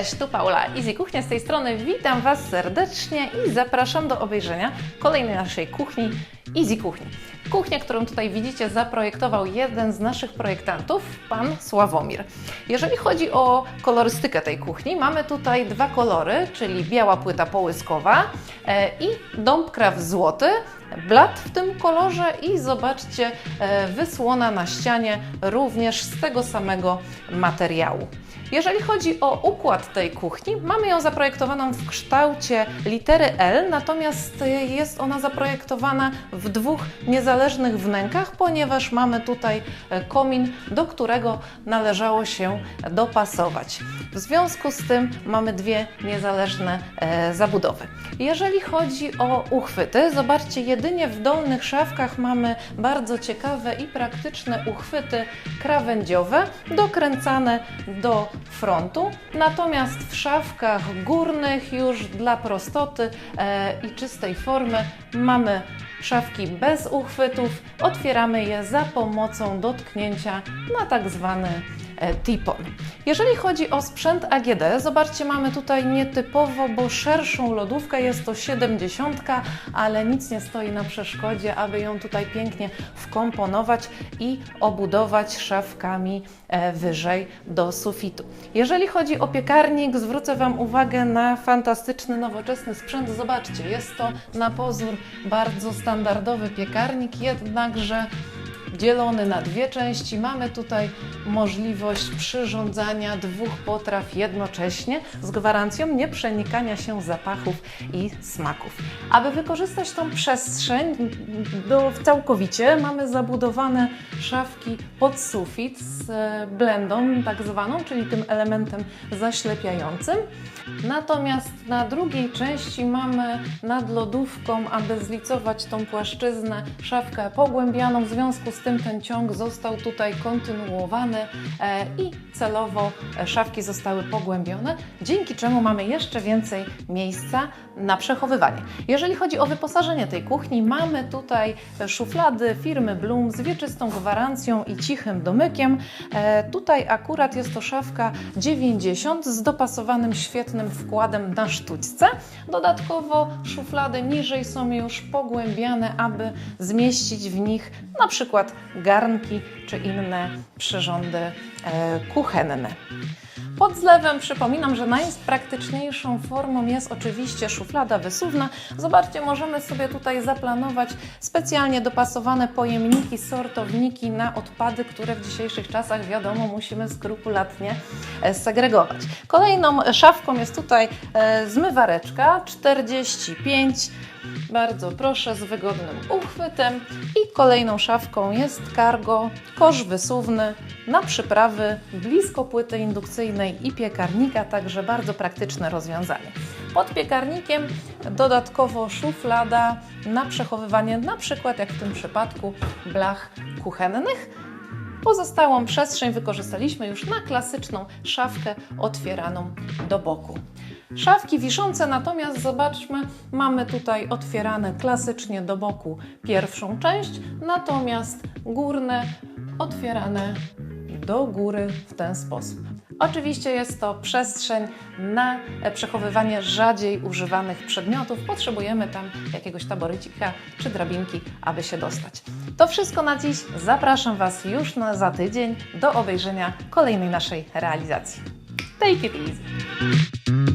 Cześć, tu Paula, Easy Kuchnia z tej strony. Witam Was serdecznie i zapraszam do obejrzenia kolejnej naszej kuchni Easy Kuchni. Kuchnię, którą tutaj widzicie, zaprojektował jeden z naszych projektantów, pan Sławomir. Jeżeli chodzi o kolorystykę tej kuchni, mamy tutaj dwa kolory, czyli biała płyta połyskowa e, i dąbkraw złoty, blat w tym kolorze i zobaczcie, e, wysłona na ścianie również z tego samego materiału. Jeżeli chodzi o układ tej kuchni, mamy ją zaprojektowaną w kształcie litery L, natomiast jest ona zaprojektowana w dwóch niezależnych wnękach, ponieważ mamy tutaj e, komin, do którego należało się dopasować. W związku z tym mamy dwie niezależne e, zabudowy. Jeżeli chodzi o uchwyty, zobaczcie, jedynie w dolnych szafkach mamy bardzo ciekawe i praktyczne uchwyty krawędziowe, dokręcane do frontu, natomiast w szafkach górnych już dla prostoty e, i czystej formy mamy szafki bez uchwytów. Otwieramy je za pomocą dotknięcia na tak zwany tipon. Jeżeli chodzi o sprzęt AGD, zobaczcie, mamy tutaj nietypowo, bo szerszą lodówkę, jest to 70, ale nic nie stoi na przeszkodzie, aby ją tutaj pięknie wkomponować i obudować szafkami e, wyżej do sufitu. Jeżeli chodzi o piekarnik, zwrócę Wam uwagę na fantastyczny, nowoczesny sprzęt. Zobaczcie, jest to na pozór bardzo standardowy piekarnik, jednakże dzielony na dwie części. Mamy tutaj możliwość przyrządzania dwóch potraw jednocześnie z gwarancją nieprzenikania się zapachów i smaków. Aby wykorzystać tą przestrzeń do, całkowicie, mamy zabudowane szafki pod sufit z e, blendą tak zwaną, czyli tym elementem zaślepiającym. Natomiast na drugiej części mamy nad lodówką, aby zlicować tą płaszczyznę, szafkę pogłębianą. W związku z tym ten ciąg został tutaj kontynuowany e, i celowo szafki zostały pogłębione, dzięki czemu mamy jeszcze więcej miejsca na przechowywanie. Jeżeli chodzi o wyposażenie tej kuchni, mamy tutaj szuflady firmy Bloom z wieczystą gwarancją i cichym domykiem. E, tutaj akurat jest to szafka 90 z dopasowanym świetnym wkładem na sztućce. Dodatkowo szuflady niżej są już pogłębiane, aby zmieścić w nich na przykład garnki czy inne przyrządy e, kuchenne. Pod zlewem przypominam, że najpraktyczniejszą formą jest oczywiście szuflada wysuwna. Zobaczcie, możemy sobie tutaj zaplanować specjalnie dopasowane pojemniki, sortowniki na odpady, które w dzisiejszych czasach wiadomo musimy skrupulatnie e, segregować. Kolejną szafką jest tutaj e, zmywareczka 45 bardzo proszę, z wygodnym uchwytem. I kolejną szafką jest cargo, kosz wysuwny na przyprawy blisko płyty indukcyjnej i piekarnika, także bardzo praktyczne rozwiązanie. Pod piekarnikiem dodatkowo szuflada na przechowywanie, na przykład jak w tym przypadku blach kuchennych. Pozostałą przestrzeń wykorzystaliśmy już na klasyczną szafkę otwieraną do boku. Szafki wiszące natomiast zobaczmy, mamy tutaj otwierane klasycznie do boku pierwszą część, natomiast górne otwierane do góry w ten sposób. Oczywiście jest to przestrzeń na przechowywanie rzadziej używanych przedmiotów. Potrzebujemy tam jakiegoś taborycika czy drabinki, aby się dostać. To wszystko na dziś. Zapraszam Was już na, za tydzień do obejrzenia kolejnej naszej realizacji. Take it easy!